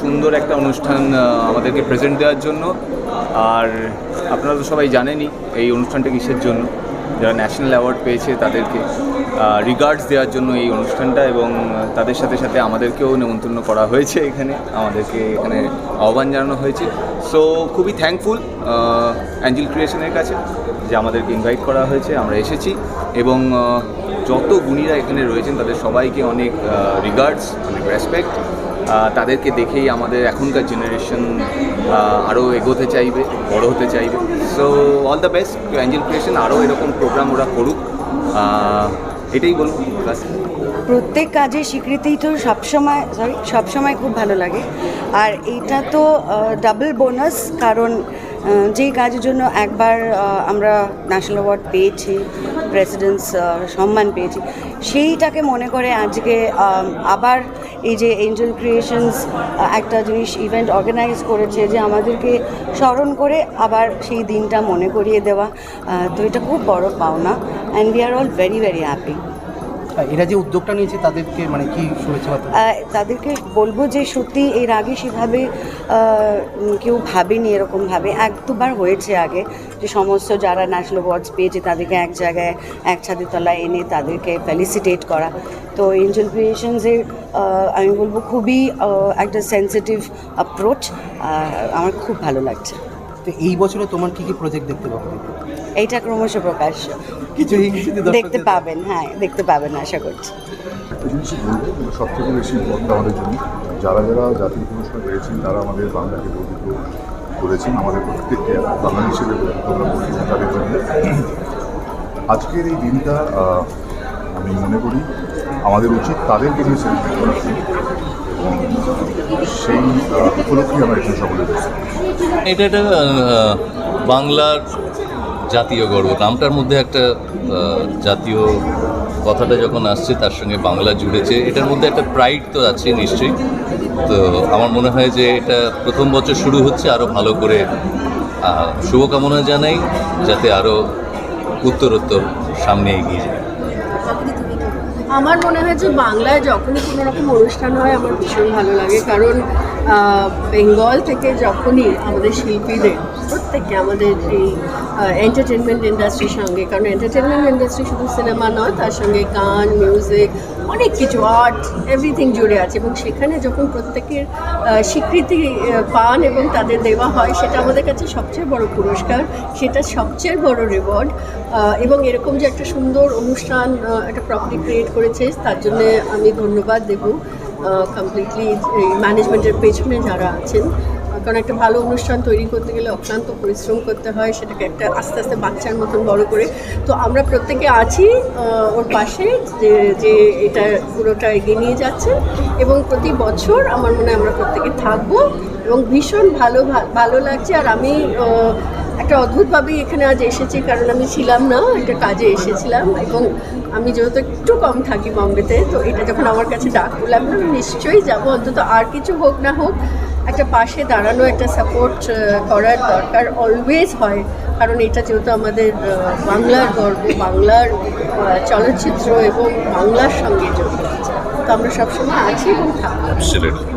সুন্দর একটা অনুষ্ঠান আমাদেরকে প্রেজেন্ট দেওয়ার জন্য। আর আপনারা তো সবাই জানেনই এই অনুষ্ঠানটা কিসের জন্য। যারা ন্যাশনাল অ্যাওয়ার্ড পেয়েছে তাদেরকে রিগার্ডস দেওয়ার জন্য এই অনুষ্ঠানটা এবং তাদের সাথে সাথে আমাদেরকেও নেমন্তন্ন করা হয়েছে এখানে, আমাদেরকে এখানে আহ্বান জানানো হয়েছে। সো খুবই থ্যাঙ্কফুল অ্যাঞ্জেল ক্রিয়েশনের কাছে যে আমাদেরকে ইনভাইট করা হয়েছে, আমরা এসেছি এবং যত গুণীরা এখানে রয়েছেন তাদের সবাইকে অনেক রিগার্ডস অনেক রেসপেক্ট তাদেরকে দেখেই আমাদের এখনকার জেনারেশন আরও এগোতে চাইবে, বড় হতে চাইবে। So all the best angel creation আরও এরকম প্রোগ্রাম ওরা করুক। এটাই বলব প্রত্যেক কাজের স্বীকৃতিই তো সবসময় সরি সবসময় খুব ভালো লাগে। আর এইটা তো ডাবল বোনাস কারণ যেই কাজের জন্য একবার আমরা ন্যাশনাল অ্যাওয়ার্ড পেয়েছি প্রেসিডেন্টস সম্মান পেয়েছি, সেইটাকে মনে করে আজকে আবার এই যে এঞ্জেল ক্রিয়েশনস একটা জিনিস ইভেন্ট অর্গানাইজ করেছে যে আমাদেরকে স্মরণ করে আবার সেই দিনটা মনে করিয়ে দেওয়া। তো এটা খুব বড় পাওনা। And we are all very very happy এরা যে উদ্যোগটা নিয়েছে, তাদেরকে মানে কি শুভেচ্ছা তাদেরকে বলব যে সত্যি এর আগে সেভাবে কেউ ভাবেনি এরকমভাবে। এক দুবার হয়েছে আগে যে সমস্ত যারা ন্যাশনাল অ্যাওয়ার্ডস পেয়েছে, তাদেরকে এক জায়গায়, এক ছাদের তলায় এনে তাদেরকে ফেলিসিটেট করা। তো এঞ্জেল ক্রিয়েশনসের আমি বলব খুবই একটা সেন্সিটিভ অ্যাপ্রোচ আমার খুব ভালো লাগছে। তো এই বছরে তোমার কি কি প্রজেক্ট দেখতে পাবো? এইটা ক্রমশ প্রকাশ্য কিছু দেখতে পাবেন হ্যাঁ দেখতে পাবেন আশা করছি। একটা জিনিসই বলব? সব থেকে বেশি ইম্পর্টেন্ট আমাদের জন্য যারা যারা জাতীয় পুরস্কার পেয়েছেন তারা আমাদের বাংলাকে গর্বিত করেছেন আমাদের প্রত্যেককে বাঙালি হিসেবে তাদের জন্য। আজকের এই দিনটা আমি মনে করি আমাদের উচিত তাদেরকে নিয়ে সেলিব্রেট করা। সেই উপলক্ষে আমরা এখানে সকলে এটা একটা বাংলার জাতীয় গর্ব। নামটার মধ্যে একটা জাতীয় কথাটা যখন আসছে তার সঙ্গে বাংলা জুড়েছে। এটার মধ্যে একটা প্রাইড তো আছে নিশ্চয়ই। তো আমার মনে হয় যে এটা প্রথম বছর শুরু হচ্ছে আরও ভালো করে শুভকামনা জানাই যাতে আরও উত্তরোত্তর সামনে এগিয়ে যায়। আমার মনে হয় যে বাংলায় যখনই কোনো রকম অনুষ্ঠান হয়, আমার ভীষণ ভালো লাগে। কারণ বেঙ্গল থেকে যখনই আমাদের শিল্পীদের প্রত্যেককে আমাদের এই এন্টারটেনমেন্ট ইন্ডাস্ট্রির সঙ্গে, কারণ এন্টারটেনমেন্ট ইন্ডাস্ট্রি শুধু সিনেমা নয়, তার সঙ্গে গান মিউজিক অনেক কিছু আর্ট এভরিথিং জুড়ে আছে। এবং সেখানে যখন প্রত্যেকের স্বীকৃতি পান এবং তাদের দেওয়া হয়, সেটা আমাদের কাছে সবচেয়ে বড় পুরস্কার, সেটা সবচেয়ে বড় রিওয়ার্ড এবং এরকম যে একটা সুন্দর অনুষ্ঠান একটা প্রপার্টি ক্রিয়েট করেছে, তার জন্য আমি ধন্যবাদ দেব কমপ্লিটলি ম্যানেজমেন্টের পেছনে যারা আছেন। কারণ একটা ভালো অনুষ্ঠান তৈরি করতে গেলে অক্লান্ত পরিশ্রম করতে হয়, সেটাকে একটা আস্তে আস্তে বাচ্চার মতন বড় করে। তো আমরা প্রত্যেকে আছি ওর পাশে যে যে এটা পুরোটা এগিয়ে নিয়ে যাচ্ছে এবং প্রতি বছর আমার মনে হয় আমরা প্রত্যেকে থাকব এবং ভীষণ ভালো ভালো লাগছে। আর আমি একটা অদ্ভুতভাবেই এখানে আজ এসেছি, কারণ আমি ছিলাম না, একটা কাজে এসেছিলাম এবং আমি যেহেতু একটু কম থাকি বম্বেতে, তো এটা যখন আমার কাছে ডাক আমি নিশ্চয়ই যাব, অন্তত আর কিছু হোক না হোক একটা পাশে দাঁড়ানো, একটা সাপোর্ট করার দরকার অলওয়েজ হয়। কারণ এটা যেহেতু আমাদের বাংলার গর্ব, বাংলার চলচ্চিত্র এবং বাংলার সঙ্গে জড়িত। তো আমরা সবসময় আছি এবং থাকব.